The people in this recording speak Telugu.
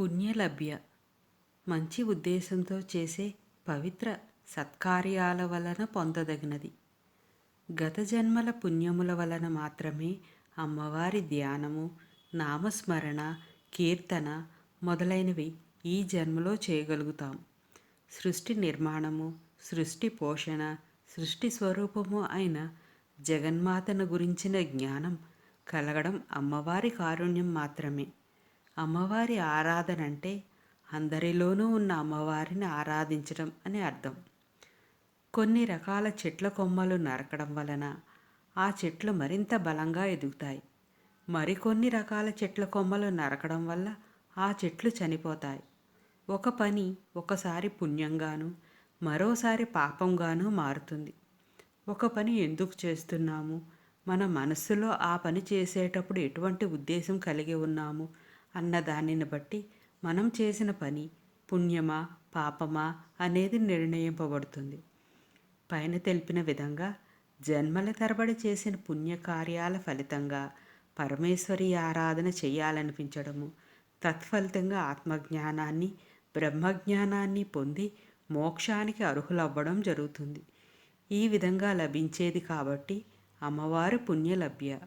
పుణ్యలభ్య. మంచి ఉద్దేశంతో చేసే పవిత్ర సత్కార్యాల వలన పొందదగినది. గత జన్మల పుణ్యముల వలన మాత్రమే అమ్మవారి ధ్యానము నామస్మరణ కీర్తన మొదలైనవి ఈ జన్మలో చేయగలుగుతాం. సృష్టి నిర్మాణము సృష్టి పోషణ సృష్టి స్వరూపము అయిన జగన్మాతను గురించిన జ్ఞానం కలగడం అమ్మవారి కారుణ్యం మాత్రమే. అమ్మవారి ఆరాధన అంటే అందరిలోనూ ఉన్న అమ్మవారిని ఆరాధించడం అని అర్థం. కొన్ని రకాల చెట్ల కొమ్మలు నరకడం వలన ఆ చెట్లు మరింత బలంగా ఎదుగుతాయి. మరికొన్ని రకాల చెట్ల కొమ్మలు నరకడం వల్ల ఆ చెట్లు చనిపోతాయి. ఒక పని ఒకసారి పుణ్యంగాను మరోసారి పాపంగాను మారుతుంది. ఒక పని ఎందుకు చేస్తున్నాము? మన మనస్సులో ఆ పని చేసేటప్పుడు ఎటువంటి ఉద్దేశం కలిగి ఉన్నాము? అన్న దానిని బట్టి మనం చేసిన పని పుణ్యమా పాపమా అనేది నిర్ణయింపబడుతుంది. పైన తెలిపిన విధంగా జన్మల తరబడి చేసిన పుణ్యకార్యాల ఫలితంగా పరమేశ్వరి ఆరాధన చేయాలనిపించడము తత్ఫలితంగా ఆత్మజ్ఞానాన్ని బ్రహ్మజ్ఞానాన్ని పొంది మోక్షానికి అర్హులవ్వడం జరుగుతుంది. ఈ విధంగా లభించేది కాబట్టి అమ్మవారు పుణ్యలభ్య.